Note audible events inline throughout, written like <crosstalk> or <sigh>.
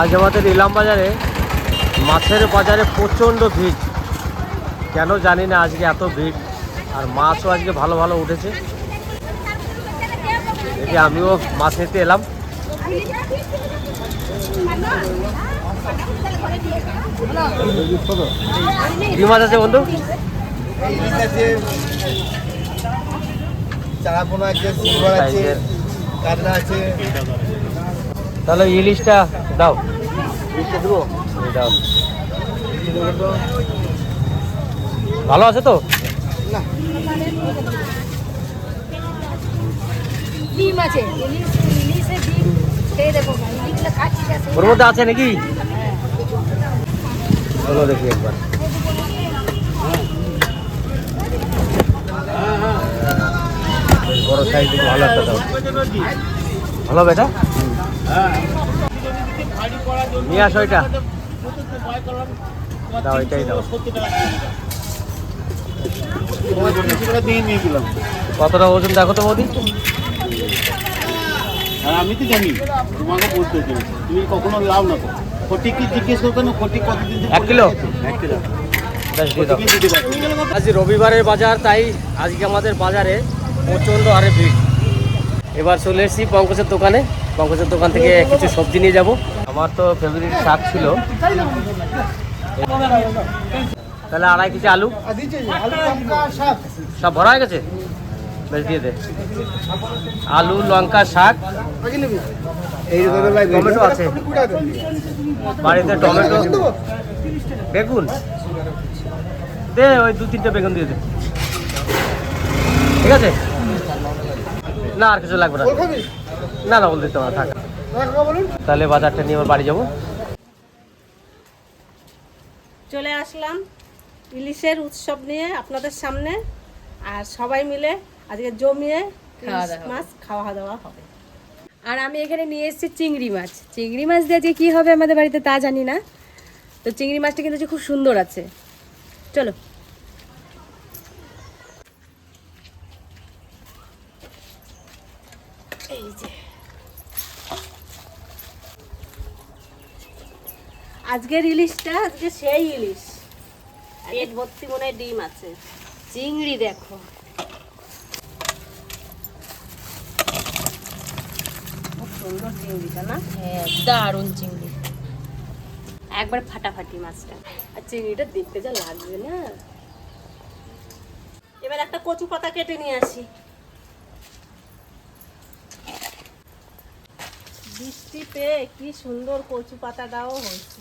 আজ আমাদের ইলাম বাজারে মাছের বাজারে প্রচণ্ড ভিড়। কেন জানি না আজকে এত ভিড় আর মাছও আজকে ভালো ভালো উঠেছে। এটি আমিও মাছ নিতে এলাম। কি মাছ আছে বন্ধু? আছে চারাপোনা আছে আছে কাতলা আছে। তাহলে ইলিশটা দাও। ইলিশটা দেবো? দাও। ভালো আছে তো? ওর মধ্যে আছে নাকি? চলো দেখি একবার। বড় সাইজ ভালো একটা দাও। ভালো বেটা? নিয়ে আসো এটা। দাও এটাই দাও। কতটা ওজন দেখো তো বৌদি? আর আমি তো জানি তোমাকে বলতে তুমি কখনো লাভ না ফটিককে জিজ্ঞেস করতে না ফটিক কতদিন এক কিলো? এক কিলো। আজ রবিবারের বাজার তাই আজকে আমাদের বাজারে প্রচণ্ড হারে ভিড়। এবার চলে এসেছি পঙ্কজের দোকানে। পঙ্কজের দোকান থেকে কিছু সবজি নিয়ে যাব। আমার তো ফেভারিট শাক ছিল। তাহলে আড়াই কেজি আলু। সব ভরা হয়ে গেছে? বেশ, দিয়ে দে। আলু, লঙ্কা, শাক। টমেটো আছে। বাড়িতে টমেটো। বেগুন। দে, ওই দু তিনটে বেগুন দিয়ে দে। ঠিক আছে? না আর কিছু লাগবে না। না না বল দিতে না থাক। তাহলে বাজারটা নিয়ে আবার বাড়ি যাব। চলে আসলাম ইলিশের উৎসব নিয়ে আপনাদের সামনে। আর সবাই মিলে আজকে জমিয়ে খাওয়া দাওয়া। মাছ খাওয়া দাওয়া হবে। আর আমি এখানে নিয়ে এসেছি চিংড়ি মাছ। চিংড়ি মাছ দিয়ে আজকে কী হবে আমাদের বাড়িতে তা জানি না। তো চিংড়ি মাছটা কিন্তু খুব সুন্দর আছে। চলো। আজকের ইলিশটা আজকে সেই ইলিশ। পেট ভর্তি মনে ডিম আছে। চিংড়ি দেখো। সুন্দর চিংড়িটা না? হ্যাঁ দারুণ চিংড়ি। একবার ফাটাফাটি মাছটা। আর চিংড়িটা দেখতে যা লাগবে না? এবার একটা কচু পাতা কেটে নিয়ে আসি। বৃষ্টি পেয়ে কি সুন্দর কচু পাতাটাও হয়েছে।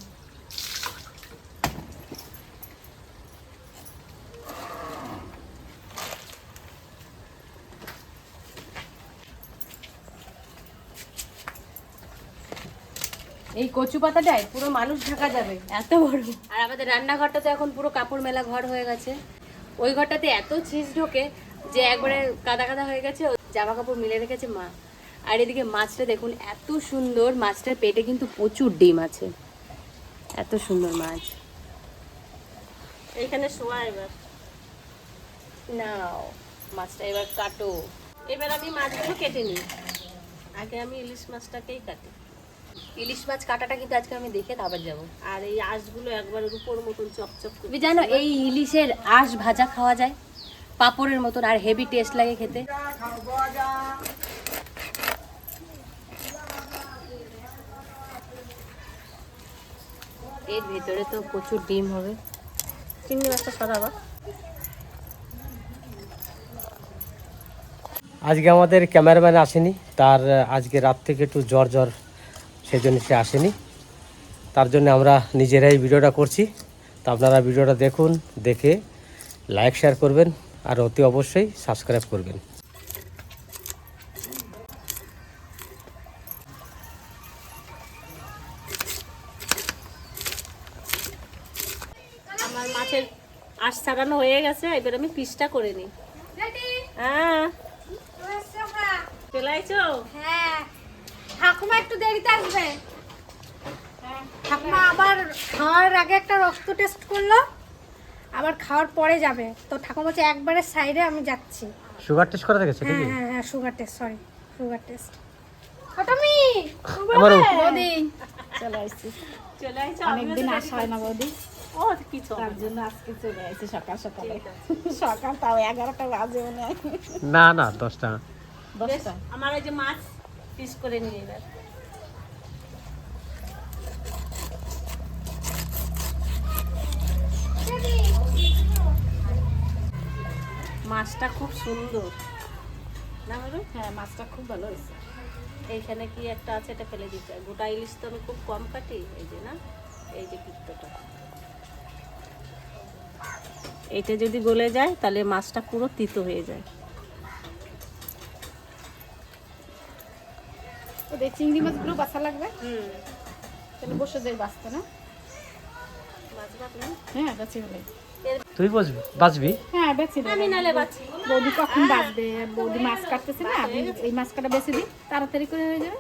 এই কচু পাতাটায় পুরো মানুষ ঢাকা যাবে, এত বড়। আর আমাদের রান্নাঘরটা তো এখন পুরো কাপড় মেলা ঘর হয়ে গেছে। ওই ঘরটাতে এত ছিস ঢোকে যে একবারে কাদা কাদা হয়ে গেছে জামা কাপড় মিলে রেখেছে মা। আর এদিকে মাছটা দেখুন এত সুন্দর। মাছটার পেটে কিন্তু প্রচুর ডিম আছে। এত সুন্দর মাছ। এইখানে শোয়া এবার। নাও মাছটা এবার কাটো। এবার আমি মাছগুলো কেটে নিই। আগে আমি ইলিশ মাছটাকেই কাটি। ইলিশ মাছ কাটাটা কিন্তু আজকে আমি দেখে তারপর যাব। আর এই আঁশগুলো একবার রূপোর মতন চকচক করে তুমি জানো এই ইলিশের আঁশ ভাজা খাওয়া যায়। পাপড়ের মতন আর হেভি টেস্ট লাগে খেতে। এর ভেতরে তো প্রচুর ডিম হবে। সরাবা আজকে আমাদের ক্যামেরাম্যান আসেনি, তার আজকে রাত থেকে একটু জ্বর জ্বর সেই জন্য সে আসেনি। তার জন্য আমরা নিজেরাই ভিডিওটা করছি। তো আপনারা ভিডিওটা দেখুন, দেখে লাইক শেয়ার করবেন, আর অতি অবশ্যই সাবস্ক্রাইব করবেন। আমার মাছের আঁশ ছাড়ানো হয়ে গেছে এবার আমি পিসটা করে নিই। হ্যাঁ। চলে আইছো? হ্যাঁ। ঠাকুমা একটু দেরিতে আসবে। ঠাকুমা আবার খাওয়ার আগে একটা রক্ত টেস্ট করল আবার খাওয়ার পরে যাবে। তো ঠাকুমা বলছে একবারে সাইডে আমি যাচ্ছি। সুগার টেস্ট করা গেছে হ্যাঁ হ্যাঁ হ্যাঁ sugar test sorry sugar test ফটমি আমারও। বৌদি। চলে আসছি চলে আসছো অনেকদিন আসা হয় না বৌদি। ও কিছু তার জন্য আজকে চলে আসছি সকাল সকালে সকাল তাও এগারোটা বাজে মনে হয় না না দশটা দশটা আমার এই যে মাছ পিস করে নিয়ে এবার মাছটা খুব সুন্দর না বলো হ্যাঁ মাছটা খুব ভালো হয়েছে এইখানে কি একটা আছে এটা ফেলে দিতে গোটা ইলিশ তো আমি খুব কম কাটি এই যে না? এই যে পিত্তটা এটা যদি গলে যায় তাহলে মাছটা পুরো তিতো হয়ে যায়। ওদের চিংড়ি মাছগুলো বাছা লাগবে? হুম। তাহলে বসে যাই বাঁচতে না? হ্যাঁ তুই বসবি? বাঁচবি হ্যাঁ বেশি আমি নালে বাছি। বৌদি কখন বাঁচবে বৌদি মাছ কাটতেছে না? আমি এই মাছ কাটা বেশি দিই তাড়াতাড়ি করে হয়ে যাবে।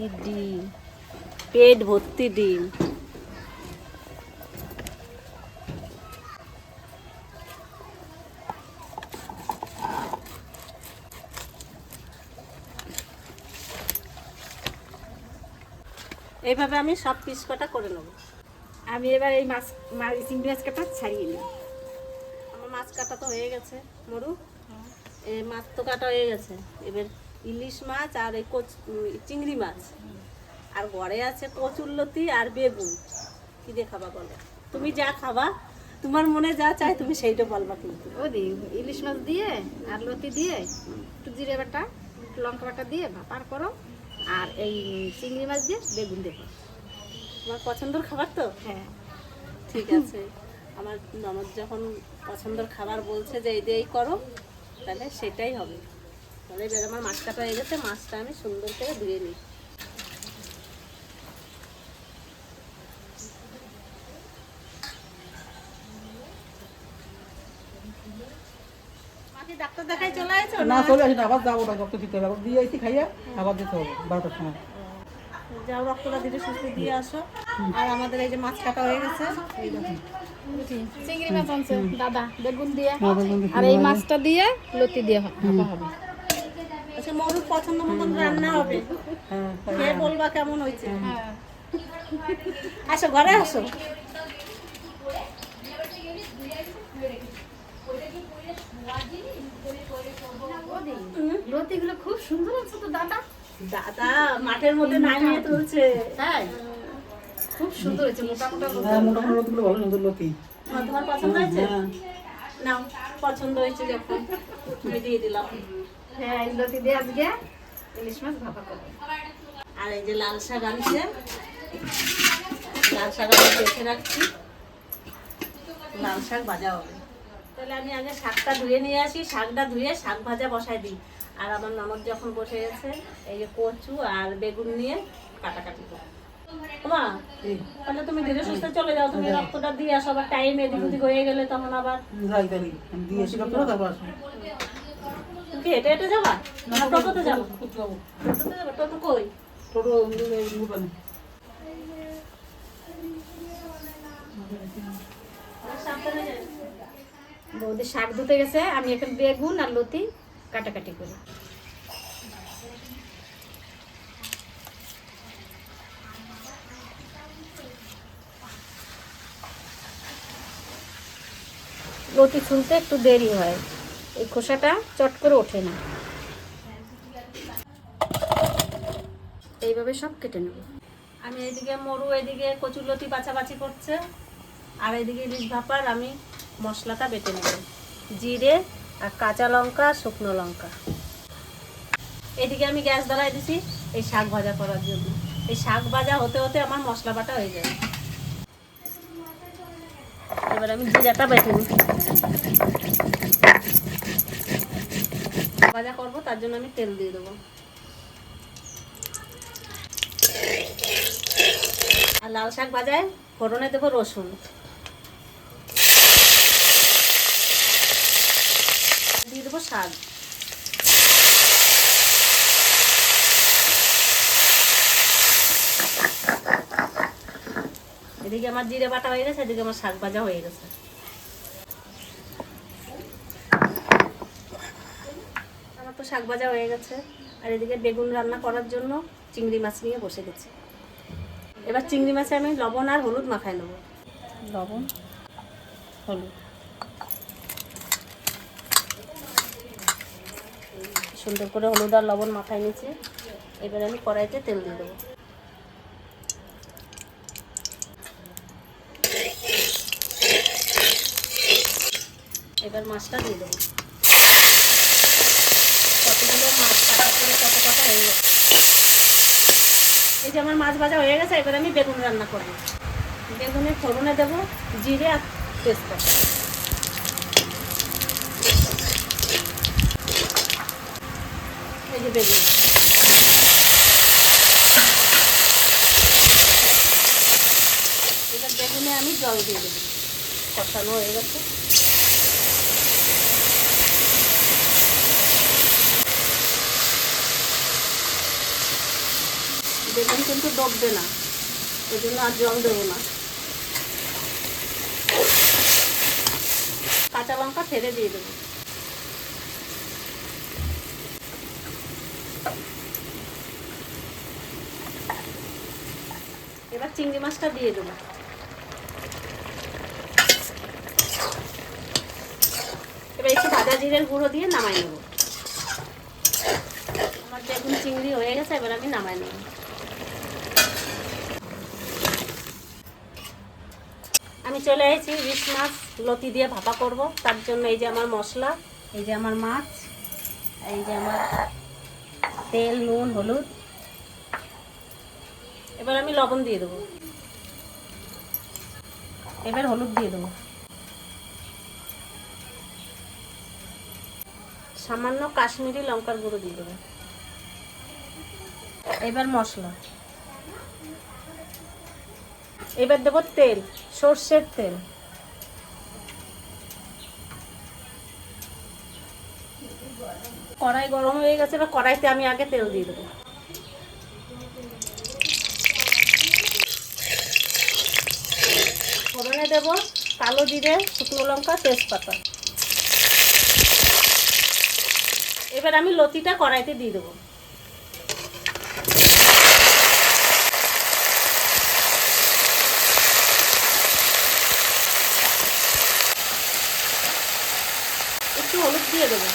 কি ডিম পেট ভর্তি ডিম। এইভাবে আমি সব পিস কটা করে নেব। আমি এবার এই মাছ মাছ চিংড়ি মাছ কাটা ছাড়িয়ে নিই। আমার মাছ কাটা তো হয়ে গেছে মরু। এই মাছ তো কাটা হয়ে গেছে। এবার ইলিশ মাছ আর এই কচ চিংড়ি মাছ। আর ঘরে আছে কচুরলতি আর বেগুন। কি দিয়ে খাবা বলো? তুমি যা খাবা তোমার মনে যা চায় তুমি সেইটা বলবা কিন্তু। ও দি ইলিশ মাছ দিয়ে আর লতি দিয়ে একটু জিরে বাটা একটু লঙ্কা বাটা দিয়ে ভাপার করো। আর এই চিংড়ি মাছ দিয়ে বেগুন দেবো তোমার পছন্দের খাবার তো? হ্যাঁ। ঠিক আছে। আমার ননদ যখন পছন্দের খাবার বলছে যে এই দিয়েই করো তাহলে সেটাই হবে। তাহলে এবার আমার মাছ কাটা হয়ে গেছে মাছটা আমি সুন্দর করে ধুয়ে নিই। ডাক্তার দেখাই চলে আসছো না চলে আসি আবার যাব না রক্ত দিতে হবে। দিয়ে আসি খাইয়া আবার দিতে হবে বারোটার সময়। যাও রক্তটা ধীরে সুস্থে দিয়ে আসো। আর আমাদের এই যে মাছ কাটা হয়ে গেছে চিংড়ি মাছ আনছে দাদা বেগুন দিয়ে। আর এই মাছটা দিয়ে লতি দিয়ে হবে। আচ্ছা মরুর পছন্দ মতন রান্না হবে। হ্যাঁ খেয়ে বলবা কেমন হয়েছে? আসো ঘরে আসো। লতিগুলো খুব সুন্দর আছে তো দাদা। দাদা মাঠের মধ্যে নামিয়ে তুলছে। তাই? খুব সুন্দর হয়েছে মোটা মোটা লতি। হ্যাঁ ভালো সুন্দর তোমার পছন্দ হয়েছে? হ্যাঁ। নাও পছন্দ হয়েছে যখন। দিয়ে দিলাম। হ্যাঁ এই দিয়ে আজকে ইলিশ মাছ ভাপা করব। আর এই যে লাল শাক আনছে লাল শাক আমি বেছে রাখছি। লাল শাক ভাজা হবে। তাহলে আমি আগে শাকটা ধুয়ে নিয়ে আসি শাকটা ধুয়ে শাক ভাজা বসাই দিই। আর আমার ননদ যখন বসে গেছে এই যে কচু আর বেগুন নিয়ে কাটাকাটি করো মা তাহলে তুমি ধীরে সুস্থে চলে যাও তুমি রক্তটা দিয়ে আসো আবার টাইম এদিক ওদিক হয়ে গেলে তখন আবার দিয়ে আসি তারপর কি হেঁটে হেঁটে যাবা? না টোটোতে যাব? টোটোতে যাব। টোটো কই? টোটো দোকানে বৌদি শাক ধুতে গেছে আমি এখন বেগুন আর লতি কাটাকাটি করি। লতি ছুলতে একটু দেরি হয়। এই খোসাটা চট করে ওঠে না। এইভাবে সব কেটে নেব। আমি এদিকে মরু এদিকে কচুরলতি বাছাবাছি করছে। আর এদিকে ইলিশ ভাপার আমি মশলাটা বেটে নেব। জিরে আর কাঁচা লঙ্কা, শুকনো লঙ্কা। এদিকে আমি গ্যাস ধরাই দিছি এই শাক ভাজা করার জন্য। এই শাক ভাজা হতে হতে আমার মশলা বাটা হয়ে যায়। এবার আমি জিরাটা বেটে নিই ভাজা করব, তার জন্য আমি তেল দিয়ে দেবো। আর লাল শাক ভাজায় ফোড়নে দেবো রসুন। দিয়ে দেবো শাক এদিকে আমার জিরে বাটা হয়ে গেছে, এদিকে আমার শাক ভাজা হয়ে গেছে। শাক ভাজা হয়ে গেছে। আর এদিকে বেগুন রান্না করার জন্য চিংড়ি মাছ নিয়ে বসে গেছি। এবার চিংড়ি মাছে আমি লবণ আর হলুদ মাখায় নেব। লবণ, হলুদ। সুন্দর করে হলুদ আর লবণ মাখায় নিয়েছি। এবার আমি কড়াইতে তেল দিয়ে দেবো। এবার মাছটা দিয়ে দেবো কতগুলো মাছ কাটা করে কত কটা হয়ে গেছে এই যে আমার মাছ ভাজা হয়ে গেছে, এবার আমি বেগুন রান্না করব। বেগুনের ফোড়নে দেবো জিরে আর তেজপাতা। এই যে বেগুন। এবার বেগুনে আমি জল দিয়ে দেবো। কষানো হয়ে গেছে। বেগুন কিন্তু ডববে না। ওই জন্য আর জল দেবো না। কাঁচা লঙ্কা ফেলে দিয়ে দেবো। এবার চিংড়ি মাছটা দিয়ে দেবো। এবার একটু ভাজা জিরের গুঁড়ো দিয়ে নামাই নেব। আমার বেগুন চিংড়ি হয়ে গেছে, এবার আমি নামাই নেব। আমি চলে এসেছি ইলিশ মাছ, লতি দিয়ে ভাপা করব। তার জন্য এই যে আমার মশলা, এই যে আমার মাছ, এই যে আমার তেল, নুন, হলুদ। এবার আমি লবণ দিয়ে দেবো। এবার হলুদ দিয়ে দেবো। সামান্য কাশ্মীরি লঙ্কার গুঁড়ো দিয়ে দেবো। এবার মশলা। এবার দেবো তেল। সর্ষের তেল। কড়াই গরম হয়ে গেছে, এবার কড়াইতে আমি আগে তেল দিয়ে দেবো। ফোড়নে দেব কালো জিরে, শুকনো লঙ্কা, তেজপাতা। এবার আমি লতিটা কড়াইতে দিয়ে দেবো একটু হলুদ দিয়ে দেবো।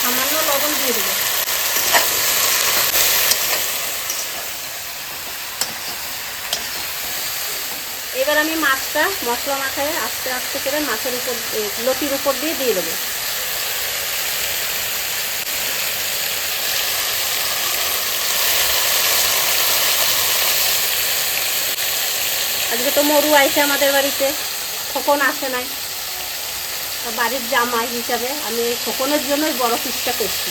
সামান্য লবণ দিয়ে দেবো। এবার আমি মাছটা মশলা মাখায় আস্তে আস্তে করে মাছের উপর লতির উপর দিয়ে দিয়ে দেবো। আজকে তো মরু আইছে আমাদের বাড়িতে। খোকন আসে নাই। বাড়ির জামাই হিসাবে আমি এই খোকনের জন্যই বড় পিসটা করছি।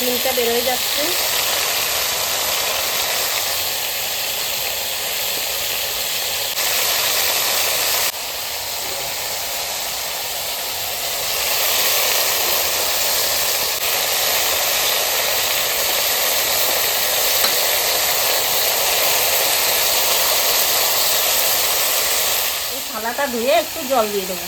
ডিমটা বেরোয় যাচ্ছে এই থালাটা ধুয়ে একটু জল দিয়ে দেবো।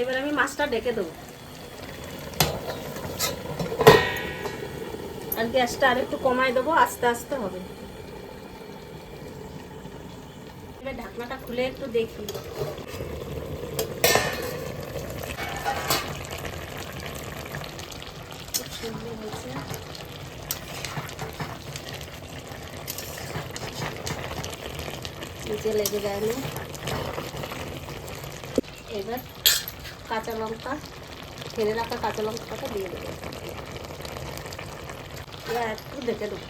এবার আমি মাছটা ডেকে দেবো। আর গ্যাসটা আর একটু কমাই দেবো, আস্তে আস্তে হবে। ঢাকনাটা খুলে একটু দেখি। নিচে লেগে যায়নি। এবার কাঁচা লঙ্কা ফেলে রাখা কাঁচা লঙ্কাটা দিয়ে দেবো। এবার একটু দেখে দেবো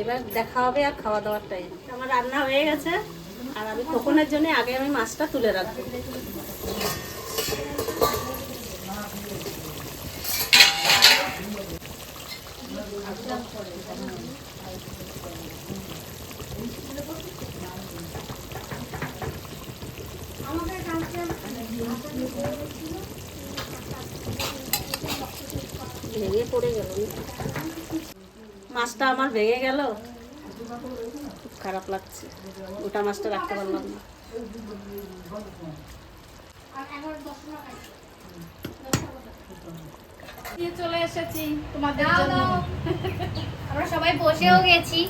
এবার দেখা হবে আর খাওয়া দাওয়ার টাইম আমার রান্না হয়ে গেছে, আর আমি তখনের জন্য আগে আমি মাছটা তুলে রাখব। ভেঙে পড়ে গেল। মাছটা আমার ভেঙে গেল। খুব খারাপ লাগছে। গোটা মাছটা রাখতে পারলাম না। চলে এসেছি তোমাদের জন্য। আমরা সবাই বসেও গেছি।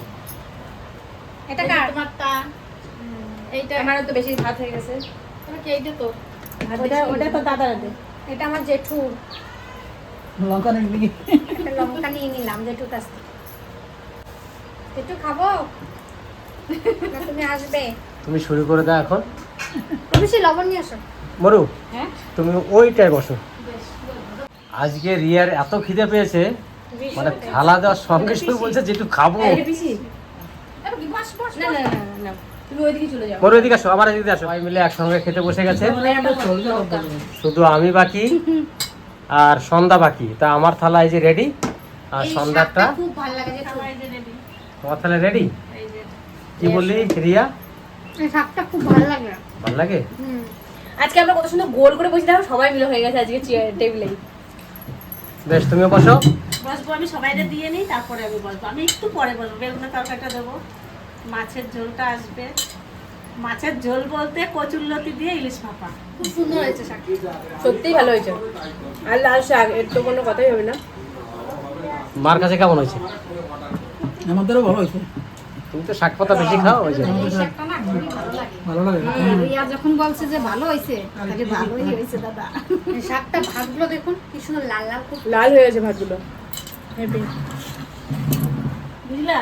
এটা কার? তোমারটা এইটা আমার তো বেশি ভাত হয়ে গেছে। তোমার কি এইটা তো? ওটা ওটা তো দাদার এটা আমার জেঠু লঙ্কা নেই নাকি? লঙ্কা নিয়ে নিলাম জেঠুর কাছ থেকে জেঠু খাব? না তুমি আসবে। তুমি শুরু করে দাও এখন। তুমি সে লবণ নিয়ে আসো। মরু হ্যাঁ? তুমি ওইটাই বসো। আজকে রিয়ার এত খিদে পেয়েছে মানে খালা দেওয়ার সঙ্গে সঙ্গে বলছে যে একটু খাব। না না না না, না তুমি ওইদিকে চলে যাও। মরু এদিকে আসো আবার এদিকে আসো। সবাই মিলে একসঙ্গে খেতে বসে গেছে। শুধু আমি বাকি। <laughs> আর সন্ধ্যা বাকি। তা আমার থালা এই যে রেডি আর সন্ধ্যাটা খুব ভালো লাগে জেঠু তোমার থালা রেডি কি বললি রিয়া? এই শাকটা খুব ভালো লাগে। ভালো লাগে? হুম। আজকে আমরা কত সুন্দর গোল করে বসেছিলাম সবাই মিলে হয়ে গেছে আজকে চেয়ার টেবিলে বেশ তুমিও বসো। বসবো আমি সবাইকে দিয়ে নিই তারপরে আমি বসবো। আমি একটু পরে বসবো বেগুনের তরকারিটা দেবো। মাছের ঝোলটা আসবে। মাছের ঝোল বলতে কচুরলতি দিয়ে ইলিশ ভাপা। খুব সুন্দর হয়েছে শাক। সত্যিই ভালো হয়েছে। আর লাল শাক এর তো কোনো কথাই হবে না। মার কাছে কেমন হয়েছে? আমাদেরও ভালো হয়েছে। তুমি তো শাক পাতা বেশি খাও ওই জন্য। খুবই ভালো লাগে। ভালো লাগে রিয়া যখন বলছে যে ভালো হয়েছে তাহলে ভালোই হয়েছে দাদা। এই শাকটা ভাতগুলো দেখুন কি সুন্দর লাল লাল খুব লাল হয়ে গেছে ভাতগুলো। বুঝলা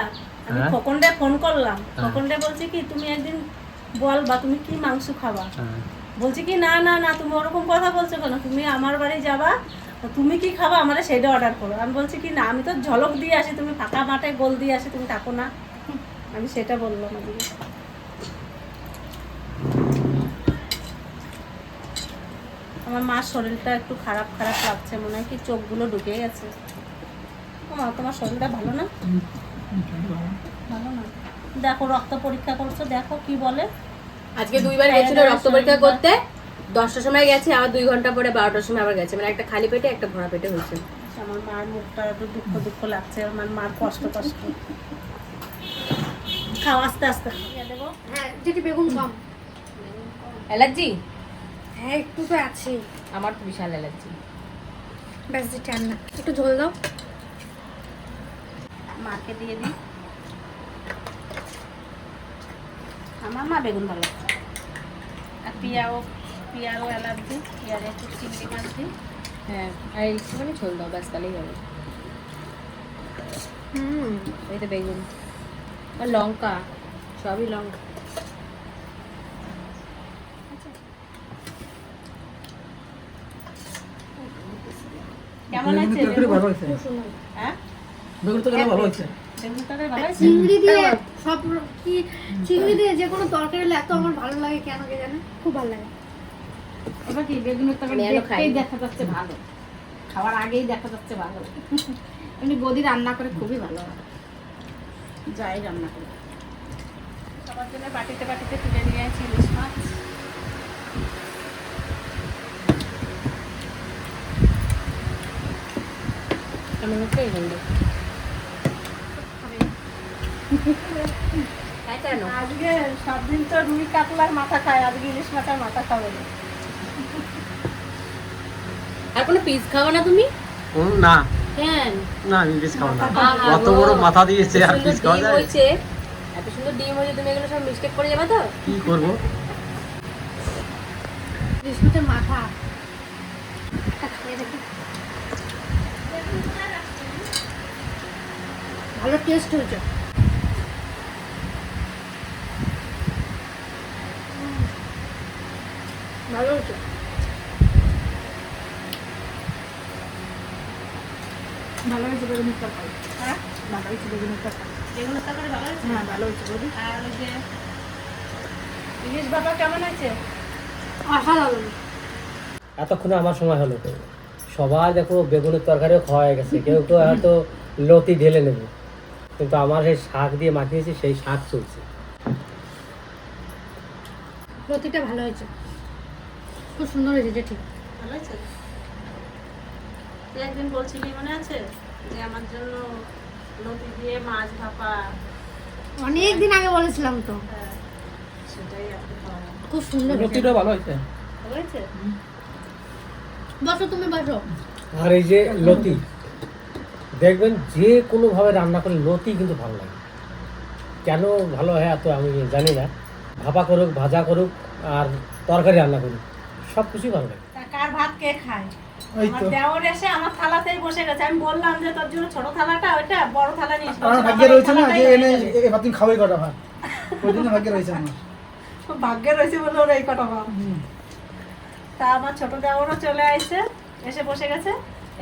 আমি হ্যাঁ? ফোন করলাম। হ্যাঁ। বলছে কি তুমি একদিন বল বা তুমি কি মাংস খাবা। বলছি কি, না না না, তুমি ওরকম কথা বলছো কেন? তুমি আমার বাড়ি যাবা তুমি কি খাবা? আমারে সেটা অর্ডার করো। আমি বলছি কি, না, আমি তো ঝলক দিয়ে আসি, তুমি ফাঁকা মাঠে গোল দিয়ে আসি, তুমি থাকো না। আমি সেটা বললাম আমার মার শরীরটা একটু খারাপ খারাপ লাগছে, মনে হয় কি চোখগুলো ঢুকে গেছে। তোমার শরীরটা ভালো না? দেখো রক্ত পরীক্ষা করছ দেখো কি বলে। আজকে দুইবার গেছিল রক্ত পরীক্ষা করতে। দশটার সময় গেছে আবার দুই ঘণ্টা পরে বারোটার সময় আবার গেছে। মানে একটা খালি পেটে একটা ভরা পেটে হয়েছে। আমার মার মুখটা একটু দুঃখ দুঃখ লাগছে আমার মার কষ্ট কষ্ট। খাও আস্তে আস্তে। হ্যাঁ যেটি বেগুন কম অ্যালার্জি? হ্যাঁ একটু তো আছে। আমার তো বিশাল অ্যালার্জি। ব্যাস যেটা রান্না একটু ঝোল দাও। মাকে দিয়ে দিই। আমার মা বেগুন ভালো লাগছে। আর পিয়াও পিয়াও অ্যালার্জি পিয়ারে একটু চিংড়ি মাছ দিই। হ্যাঁ আর একটুখানি ঝোল দাও ব্যাস তাহলেই হবে। হুম। এই তো বেগুন। আর লঙ্কা সবই লঙ্কা। কেমন আছে ভালো হয়েছে। হ্যাঁ? বেগুন তরকারি ভালো হয়েছে। বেগুন তরকারি ভালো আছে চিংড়ি দিয়ে সব কি চিংড়ি দিয়ে যে কোনো তরকারি হলে এত আমার ভালো লাগে কেন কে জানে? খুব ভালো লাগে। এবার কি বেগুনের তরকারি আমি। দেখতেই দেখা যাচ্ছে ভালো। খাওয়ার আগেই দেখা যাচ্ছে ভালো। এমনি বৌদি রান্না করে খুবই ভালো হয়। যাই রান্না করে। সবার জন্য বাটিতে বাটিতে তুলে নিয়ে আছি ইলিশ মাছ। কেমন হচ্ছে এই গন্ধ খাই কেন আজকে সব দিন তো রুই কাতলার মাথা খায় আজকে ইলিশ মাছের মাথা খাবে না। আর কোনো পিস খাওয়া না তুমি? না। কেন? না আমি পিস খাব না। আহা বড় মাথা দিয়েছে আর এত পিস সুন্দর খাওয়া ডিম যায়? হয়েছে। এত সুন্দর ডিম হয়েছে তুমি এগুলো সব মিস্টেক করে যাবে তো? কি করব? মাথা। ভালো টেস্ট হয়েছে। ভালো হয়েছে ভালো হয়েছে বেগুনের তরকারি হ্যাঁ ভালো হয়েছে বেগুনের তরকারি বেগুনের তরকারি ভালো হয়েছে হ্যাঁ ভালো হয়েছে বৌদি আর ওই যে ইলিশ ভাপা কেমন হয়েছে অসাধারণ এতক্ষণে আমার সময় হলো। সবাই দেখো বেগুনের তরকারিও খাওয়া হয়ে গেছে। কেউ কেউ হয়তো লতি ঢেলে নেবে। কিন্তু আমার সেই শাক দিয়ে মাখিয়েছি সেই শাক চলছে। লতিটা ভালো হয়েছে। খুব সুন্দর হয়েছে যে ঠিক ভালো হয়েছে? তুই একদিন বলছিলি মনে আছে? যে আমার জন্য লতি দিয়ে মাছ ভাপা। অনেক দিন আগে বলেছিলাম তো। হ্যাঁ, সেটাই খুব সুন্দর লতিটা ভালো হয়েছে। ভালো হয়েছে? বসো তুমি বসো। আর এই যে লতি দেখবেন যে কোনোভাবে রান্না করলে লতি কিন্তু ভালো লাগে। কেন ভালো হয় এত আমি জানি না। ভাপা করুক ভাজা করুক আর তরকারি রান্না করুক। সব কিছুই ভালো লাগে। কার ভাত কে খায়? আমার দেওর এসে আমার থালাতেই বসে গেছে। আমি বললাম যে তোর জন্য ছোট থালাটা ওইটা বড় থালা নিয়ে আমার ভাগ্যে রয়েছে না? যে এনে যাবে। এবার তুমি খাওয়াই কটা ভাত? ওই জন্য ভাগ্যে রয়েছে আমার। <laughs> ভাগ্যে রয়েছে বলে ওর এই কটা ভাব তা আমার ছোট দেওরও চলে আসছে এসে বসে গেছে।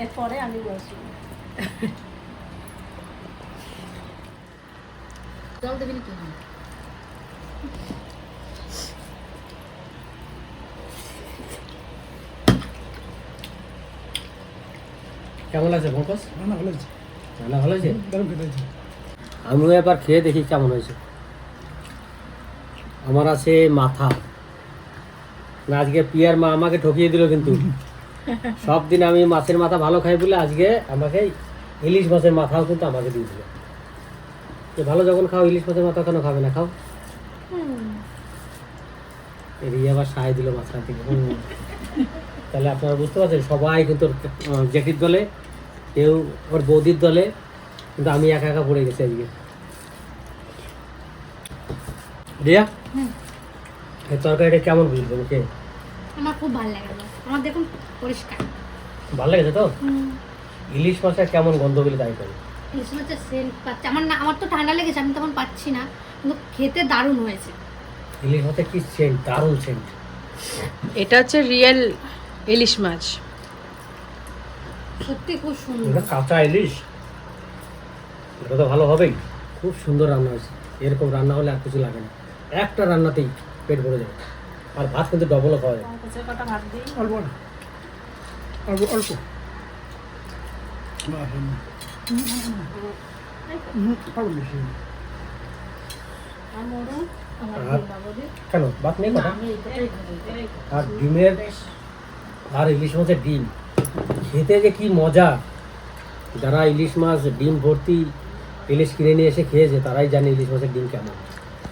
এরপরে আমি বসি। জল দেবি নাকি কেমন পঙ্কজ রান্না ভালো হয়েছে। রান্না ভালো হয়েছে? দারুণ খেতে হয়েছে আমিও এবার খেয়ে দেখি কেমন হয়েছে। আমার আছে মাথা। না আজকে পিয়ার মা আমাকে ঠকিয়ে দিল কিন্তু। সব দিন আমি মাছের মাথা ভালো খাই বলে আজকে আমাকে ইলিশ মাছের মাথাও কিন্তু আমাকে দিয়ে দিল। যে ভালো যখন খাও ইলিশ মাছের মাথা কেন খাবে না খাও? এদিকে আবার সাহায্য দিল মাথা থেকে হুম। তাহলে আপনারা বুঝতে পারছেন সবাই কিন্তু জ্যাকির দলে কেউ ওর বৌদির দলে কিন্তু আমি একা একা পড়ে গেছি আজকে। রিয়া? এই তরকারিটা কেমন বুঝলো ওকে আমার খুব ভালো লাগে আমার। দেখুন পরিষ্কার। ভালো লেগেছে তো? ইলিশ মাছের কেমন গন্ধ বলে তাই করে? ইলিশ মাছের সেন্ট পাচ্ছে। আমার না আমার তো ঠান্ডা লেগেছে আমি তখন পাচ্ছি না কিন্তু খেতে দারুণ হয়েছে। ইলিশ মাছের কি সেন্ট দারুণ সেন্ট এটা হচ্ছে রিয়েল ইলিশ মাছ। সত্যি খুব সুন্দর। এটা কাঁচা ইলিশ। এটা তো ভালো হবেই। খুব সুন্দর রান্না হয়েছে। এরকম রান্না হলে আর কিছু লাগে না। একটা রান্নাতেই পেট ভরে যাবে। আর ভাত কিন্তু ডবলও খাওয়া যায়। পঙ্কজের কটা ভাত দিই। অল্প না। অল্প অল্প। কেন? ভাত নেই কথা? আর ডিমের আর ইলিশ মাছের ডিম। খেতে যে কি মজা। যারা ইলিশ মাছ ডিম ভর্তি ইলিশ কিনে নিয়ে এসে খেয়েছে তারাই জানে ইলিশ মাছের ডিম কেমন।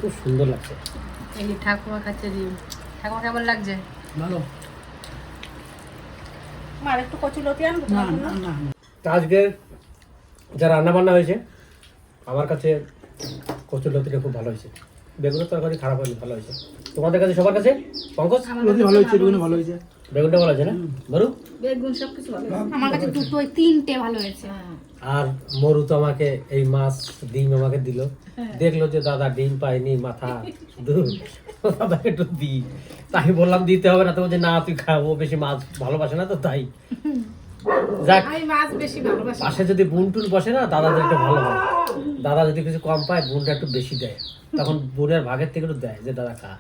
খুব সুন্দর লাগছে। এই ঠাকুমা খাচ্ছে ডিম। ঠাকুমা কেমন লাগছে? ভালো। আর একটু আনব? আজকে যা রান্না বান্না হয়েছে আমার কাছে কচুর লতিটা খুব ভালো হয়েছে। বেগুনের তরকারি খারাপ হয়নি ভালো হয়েছে। তোমাদের কাছে সবার কাছে? পঙ্কজ? ভালো হয়েছে বেগুনি ভালো হয়েছে। বেগুনটা ভালো হয়েছে না? বরু আমার কাছে দুটোই তিনটে ভালো হয়েছে। আর মরু তো আমাকে এই মাছ ডিম আমাকে দিল। দেখল যে দাদা ডিম পাইনি মাথা দুধ দাদা একটু দি। তাই বললাম দিতে হবে না। তো বলছে না তুই খাব বেশি মাছ ভালোবাসে না তো তাই। যাক আমি মাছ বেশি ভালোবাসি। পাশে যদি বুন টুন বসে না দাদাদের একটু ভালো হয়। দাদা যদি কিছু কম পায় বুনটা একটু বেশি দেয়। তখন বুনের ভাগের থেকে একটু দেয় যে দাদা খা।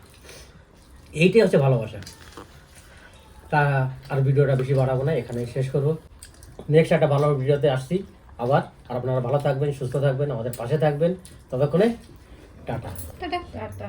এইটাই হচ্ছে ভালোবাসা। তা আর ভিডিওটা বেশি বাড়াবো না এখানে শেষ করব। নেক্সট একটা ভালো ভিডিওতে আসছি আবার, আর আপনারা ভালো থাকবেন, সুস্থ থাকবেন, আমাদের পাশে থাকবেন। ততক্ষণে, টাটা। Tata tata.